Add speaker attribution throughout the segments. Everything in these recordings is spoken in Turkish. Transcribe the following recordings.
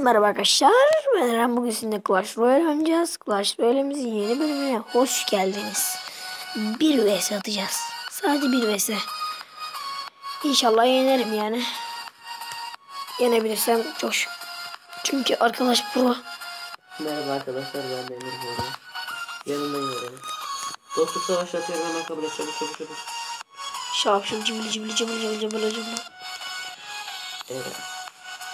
Speaker 1: Merhaba arkadaşlar. Ben Eren. Bugün sizinle Clash Royale oynayacağız. Clash Royale'imizin yeni bölümüne hoş geldiniz. Bir vs atacağız. Sadece bir vs. İnşallah yenerim yani. Yenebilirsem çok. Çünkü arkadaş pro.
Speaker 2: Merhaba arkadaşlar ben de Emir Boğazı. Yanındayım öğrenim. Dostluk savaşı atıyorum hemen kabul et çabuk çabuk çabuk.
Speaker 1: Şapşım cibili cibili cibili cibili cibili cibili.
Speaker 2: Evet.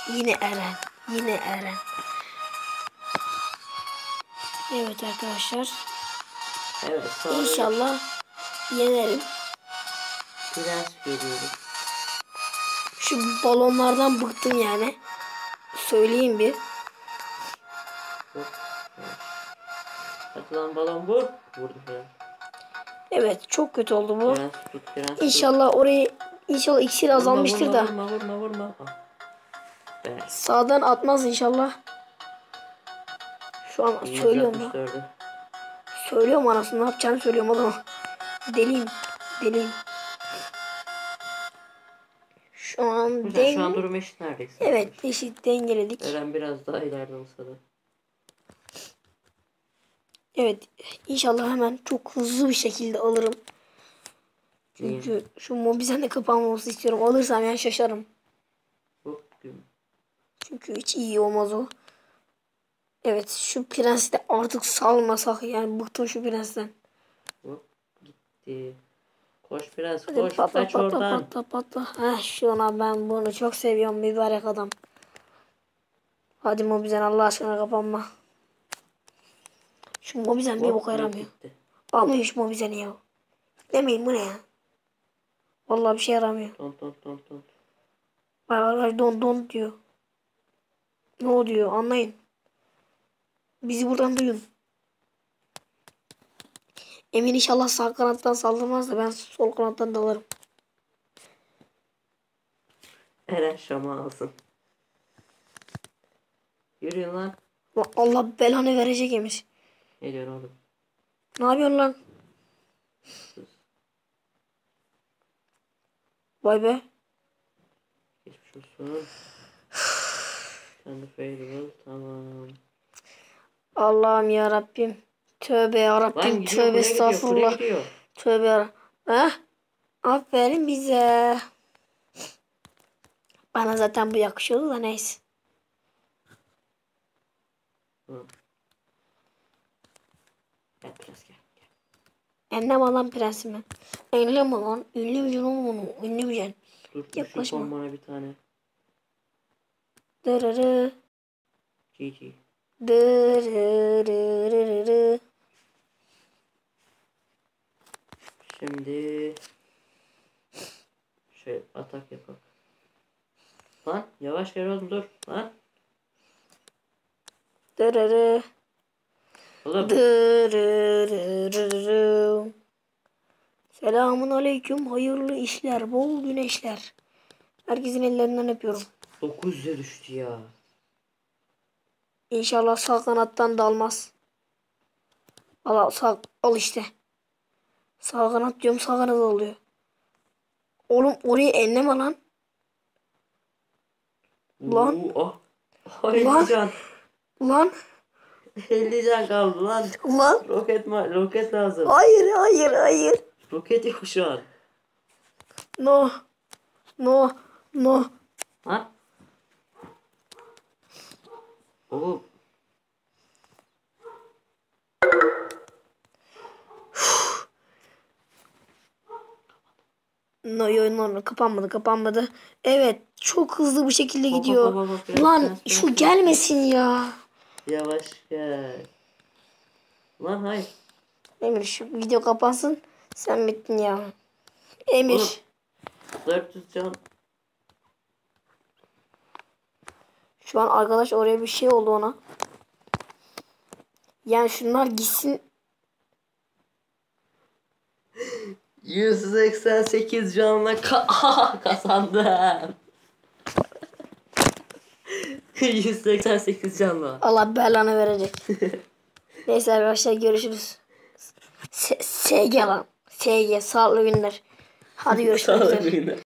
Speaker 1: Yine Eren. Yine Eren. Evet arkadaşlar.
Speaker 2: Evet olun.
Speaker 1: İnşallah yenerim.
Speaker 2: Prens görüyorum.
Speaker 1: Şu balonlardan bıktım yani. Söyleyeyim bir.
Speaker 2: Hop. Evet. Hadi lan balon vur. Vurdu prens.
Speaker 1: Evet çok kötü oldu bu.
Speaker 2: Prens tut prens tut.
Speaker 1: İnşallah orayı inşallah iksir
Speaker 2: Vurma,
Speaker 1: azalmıştır
Speaker 2: vurma,
Speaker 1: da.
Speaker 2: Vurma vurma vurma. Ah. Be.
Speaker 1: Sağdan atmaz inşallah. Şu an söylüyorum ya.
Speaker 2: 164'ü.
Speaker 1: Söylüyorum anasını ne yapacağını söylüyorum adama. Deliyim. Deliyim. Şu an
Speaker 2: Güzel şu an
Speaker 1: den...
Speaker 2: durum eşit neredeyse.
Speaker 1: Evet eşit dengeledik.
Speaker 2: Eren biraz daha ileride olsa da.
Speaker 1: Evet inşallah hemen çok hızlı bir şekilde alırım. Çünkü şu mobizen de kapanmaması istiyorum. Alırsam yani şaşarım. Çünkü hiç iyi olmaz o. Evet şu prensi de artık salmasak yani bıktım şu prensten.
Speaker 2: Hop. Gitti. Koş prens
Speaker 1: Hadi
Speaker 2: koş.
Speaker 1: patla
Speaker 2: Kaç
Speaker 1: patla
Speaker 2: oradan.
Speaker 1: patla patla. Heh şuna ben bunu çok seviyorum mübarek adam. Hadi mobizen Allah aşkına kapanma. Şu mobizen bir boka yaramıyor. Almayın şu mobizeni ya. Demeyin bu ne ya. Vallahi bir şey yaramıyor.
Speaker 2: Ton ton ton.
Speaker 1: Bak arkadaş don don diyor. Ne o diyor anlayın. Bizi buradan duyun. Emin inşallah sağ kanattan saldırmaz da ben sol kanattan dalarım.
Speaker 2: Eren şama alsın. Yürüyün lan.
Speaker 1: Allah belanı verecek Emir.
Speaker 2: Ne diyorsun oğlum?
Speaker 1: Ne yapıyorsun lan?
Speaker 2: Sus.
Speaker 1: Vay be.
Speaker 2: Geçmiş olsun. Kendi fail tamam.
Speaker 1: Allah'ım ya Rabbim. Tövbe ya Rabbim. Tövbe estağfurullah. Tövbe ya. Heh. Aferin bize. Bana zaten bu yakışıyordu da neyse.
Speaker 2: Hı. Gel biraz gel. gel.
Speaker 1: Enlem alan prensimi. Enlem alan ünlü mücen onu ünlü mücen.
Speaker 2: Dur
Speaker 1: Yaklaşma.
Speaker 2: bana bir tane.
Speaker 1: Dırırı.
Speaker 2: GG.
Speaker 1: Dırırırırırı.
Speaker 2: Şimdi şey atak yapalım. Lan yavaş gel oğlum dur. Lan.
Speaker 1: Dırırı.
Speaker 2: Oğlum.
Speaker 1: Dırırırırırı. Selamun aleyküm. Hayırlı işler. Bol güneşler. Herkesin ellerinden öpüyorum.
Speaker 2: 900'e düştü ya.
Speaker 1: İnşallah sağ kanattan dalmaz. Al, sağ, al işte. Sağ kanat diyorum sağ kanat oluyor. Oğlum orayı elleme lan. Lan.
Speaker 2: Oo. Ay,
Speaker 1: Lan.
Speaker 2: 50 can.
Speaker 1: Lan.
Speaker 2: 50 can kaldı lan.
Speaker 1: Lan.
Speaker 2: Roket roket lazım.
Speaker 1: Hayır hayır hayır.
Speaker 2: Roket yok şu an.
Speaker 1: No. No. No.
Speaker 2: Ha? Oğlum.
Speaker 1: No no kapanmadı kapanmadı. Evet çok hızlı bir şekilde
Speaker 2: Hop,
Speaker 1: gidiyor.
Speaker 2: hop, hop, hop,
Speaker 1: Lan
Speaker 2: biraz,
Speaker 1: şu
Speaker 2: biraz.
Speaker 1: gelmesin ya.
Speaker 2: Yavaş gel. Lan hayır.
Speaker 1: Emir şu video kapansın. Sen bittin ya. Emir.
Speaker 2: Oğlum. 400 can.
Speaker 1: Şu an arkadaş oraya bir şey oldu ona. Yani şunlar gitsin.
Speaker 2: 188 canla ka kazandım. 188 canla.
Speaker 1: Allah belanı verecek. Neyse arkadaşlar görüşürüz. S- SG lan. SG sağlıklı günler. Hadi görüşmek üzere.